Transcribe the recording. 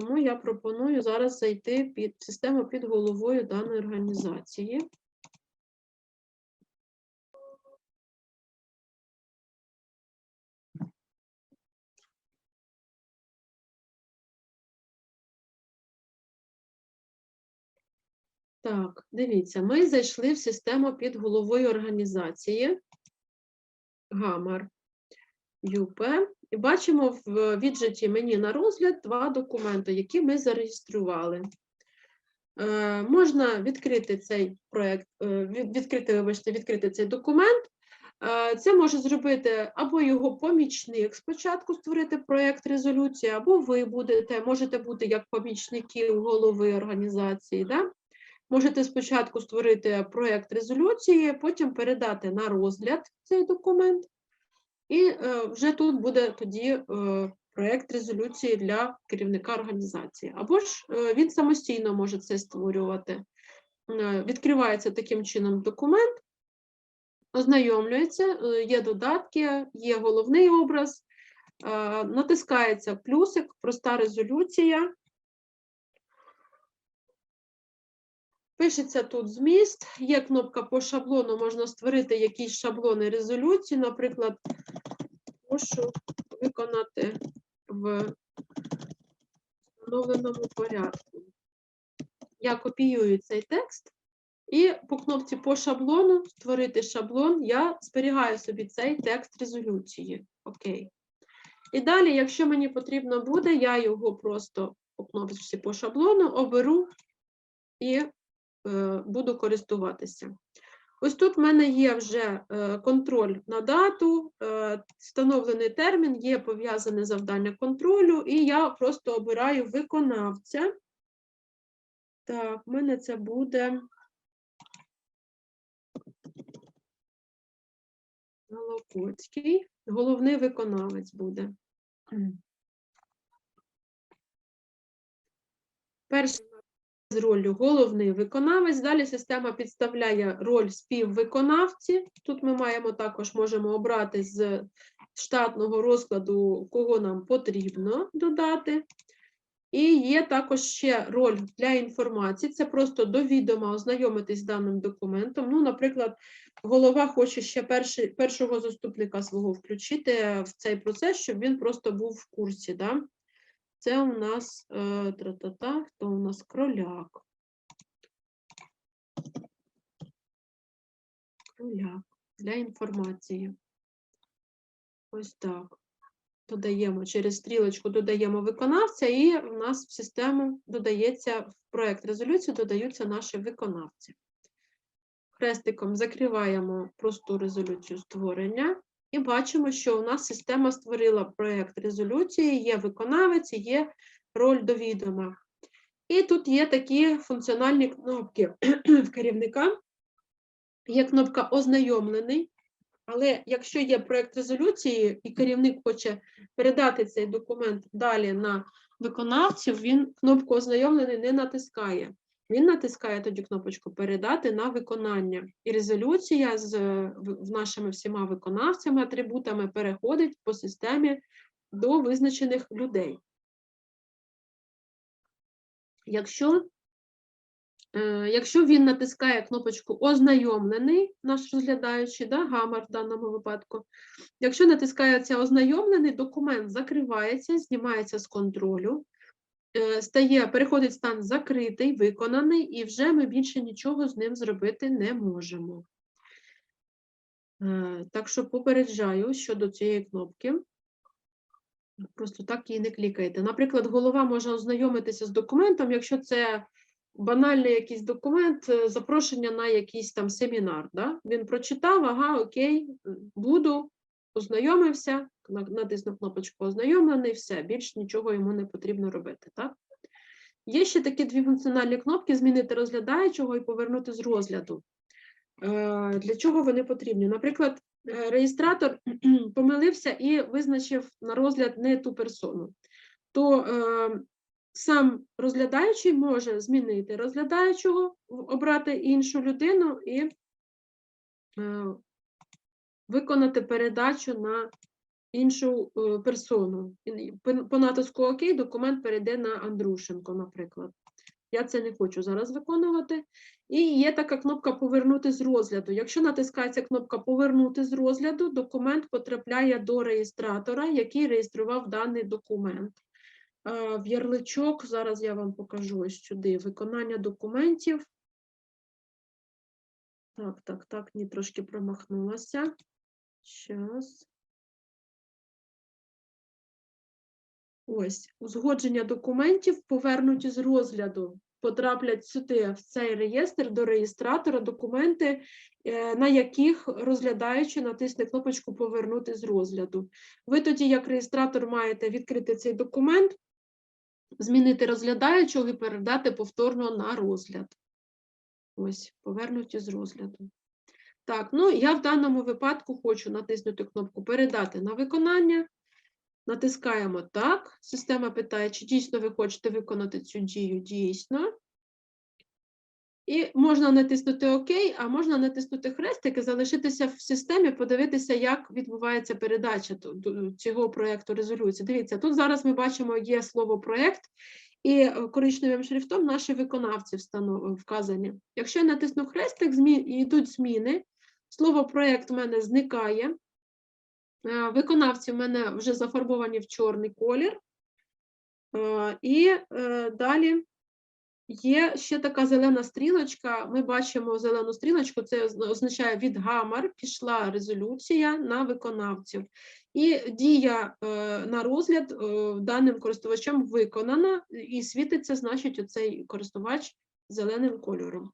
Тому я пропоную зараз зайти під систему під головою даної організації. Так, дивіться, ми зайшли в систему під головою організації Гамар ЮП і бачимо в віджиті мені на розгляд два документи, які ми зареєстрували. Е, можна відкрити цей проект, е, відкрити, вибачте, відкрити цей документ. Е, Це може зробити або його помічник спочатку створити проєкт резолюції, або ви будете, можете бути як помічники голови організації. Да? Можете спочатку створити проєкт резолюції, потім передати на розгляд цей документ, і е, вже тут буде тоді е, проєкт резолюції для керівника організації. Або ж е, він самостійно може це створювати. Відкривається таким чином документ, ознайомлюється, є додатки, є головний образ, натискається плюсик, проста резолюція. Пишеться тут зміст, є кнопка по шаблону, можна створити якісь шаблони резолюції, наприклад, прошу виконати в встановленому порядку. Я копіюю цей текст і по кнопці по шаблону створити шаблон, я зберігаю собі цей текст резолюції. Окей. І далі, якщо мені потрібно буде, я його просто по кнопці по шаблону оберу і буду користуватися. Ось тут в мене є вже е, контроль на дату, е, встановлений термін, є пов'язане завдання контролю, і я просто обираю виконавця. Так, в мене це буде Голокоцький, головний виконавець буде. Перший з ролью головний виконавець. Далі система підставляє роль співвиконавці. Тут ми маємо також можемо обрати з штатного розкладу, кого нам потрібно додати. І є також ще роль для інформації. Це просто до відома ознайомитись з даним документом. Ну, наприклад, голова хоче ще перший, першого заступника свого включити в цей процес, щоб він просто був в курсі. Да? Це у нас е, хто у нас кроляк. Кроляк для інформації. Ось так. Додаємо через стрілочку, додаємо виконавця, і в нас в систему додається в проєкт резолюції, додаються наші виконавці. Хрестиком закриваємо просту резолюцію створення. І бачимо, що у нас система створила проєкт резолюції, є виконавець, є роль до відома. І тут є такі функціональні кнопки в керівника. Є кнопка Ознайомлений. Але якщо є проєкт резолюції, і керівник хоче передати цей документ далі на виконавців, він кнопку Ознайомлений не натискає. Він натискає тоді кнопочку Передати на виконання. І резолюція з нашими всіма виконавцями, атрибутами переходить по системі до визначених людей. Якщо, е, якщо він натискає кнопочку Ознайомлений, наш розглядаючий, да, гамар в даному випадку, якщо натискається ознайомлений, документ закривається, знімається з контролю стає, переходить стан закритий, виконаний, і вже ми більше нічого з ним зробити не можемо. Е, Так що попереджаю щодо цієї кнопки. Просто так її не клікайте. Наприклад, голова може ознайомитися з документом, якщо це банальний якийсь документ, е, запрошення на якийсь там семінар. Да? Він прочитав, ага, окей, е, буду, ознайомився, натиснув кнопочку ознайомлений, все, більш нічого йому не потрібно робити. Так? Є ще такі дві функціональні кнопки: змінити розглядаючого і повернути з розгляду. Е, Для чого вони потрібні? Наприклад, е, реєстратор помилився і визначив на розгляд не ту персону, то е, сам розглядаючий може змінити розглядаючого, обрати іншу людину і е, виконати передачу на іншу е, персону. По натиску ОК документ перейде на Андрушенко, наприклад. Я це не хочу зараз виконувати. І є така кнопка Повернути з розгляду. Якщо натискається кнопка Повернути з розгляду, документ потрапляє до реєстратора, який реєстрував даний документ. Е, В ярличок, зараз я вам покажу ось сюди, виконання документів. Так, так, так, ні, трошки промахнулася. Щас. Ось, узгодження документів повернуті з розгляду. Потраплять сюди, в цей реєстр до реєстратора документи, е, на яких розглядаючи натисне кнопочку Повернути з розгляду. Ви тоді, як реєстратор, маєте відкрити цей документ, змінити розглядаючого і передати повторно на розгляд. Ось, повернуті з розгляду. Так, ну я в даному випадку хочу натиснути кнопку Передати на виконання. Натискаємо так. Система питає, чи дійсно ви хочете виконати цю дію дійсно. І можна натиснути ОК, а можна натиснути хрестик і залишитися в системі, подивитися, як відбувається передача цього проєкту резолюції. Дивіться, тут зараз ми бачимо, є слово проєкт, і е, коричневим шрифтом наші виконавці вказані. Якщо я натисну хрестик, йдуть зміни, слово проєкт у мене зникає. Е, Виконавці в мене вже зафарбовані в чорний колір. Е, І е, далі є ще така зелена стрілочка. Ми бачимо зелену стрілочку, це оз- означає від гамар пішла резолюція на виконавців. І дія на розгляд даним користувачем виконана, і світиться, значить, оцей користувач зеленим кольором.